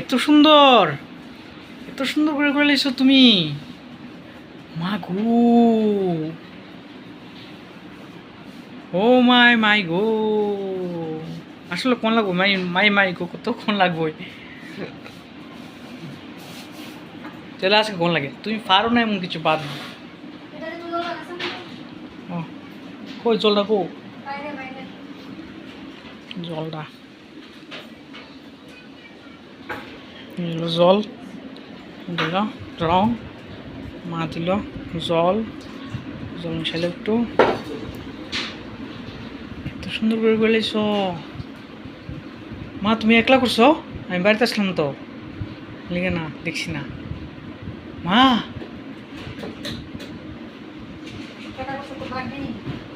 এত সুন্দর। এত সুন্দর করে করে লেছো তুমি। মা গো। ও মাই মাই গো। আসলে কোন লাগবো? মাই মাই মাই গো কতক্ষণ লাগবো? চলে আজকে কোন লাগে? তুমি পারো না এমন কিছু বাদ কই জলটা কো জলটা। হলো জল দিল রং মা দিল জল জল মিশাইলে একটু। এত সুন্দর করে বলেছ মা তুমি একলা করছ? আমি বাড়িতে আসলাম তো। লিখে না দেখছি না। মা!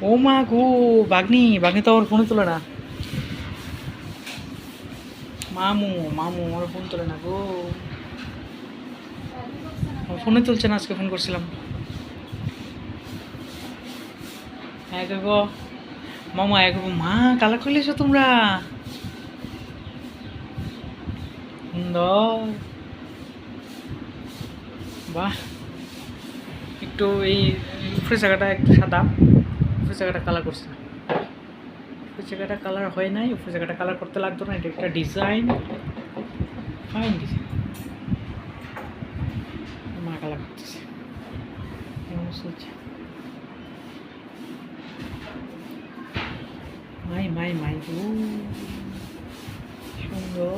ও মা গো বাগনি বাগনি তো আমার ফোনে তোলে না। মামু মামু, আমার ফোন তোলে না গো। ফোনে তুলছে না, আজকে ফোন করছিলাম। হ্যাঁ গো মামা এক মা কালা করলেছো তোমরা। বাহ। একটু এই উপরের জায়গাটা একটু সাদা। উপরের জায়গাটা কালার করছে। না উপরের জায়গাটা কালার হয় নাই উপরের জায়গাটা কালার করতে লাগতো না, এটা একটা ডিজাইন ফাইন ডিজাইন মা কালার করতেছে কেমন চলছে? মাই মাই মাই, ও। সুন্দর।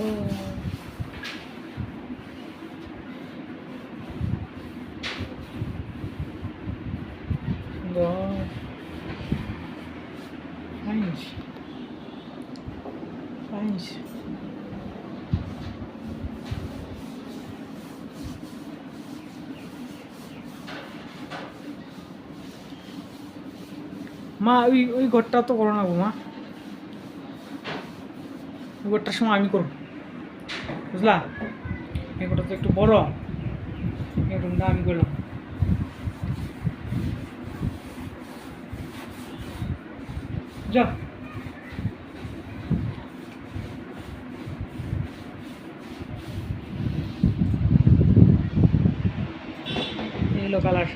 সুন্দর। ফাইন ফাইন মা, ওই ওই ঘরটা তো করো না গো মা। ওই ঘরটার সময় আমি করব। বুঝলা? এই ঘরটা তো একটু বড়। এই রুমটা আমি করলাম। যা এলো কালার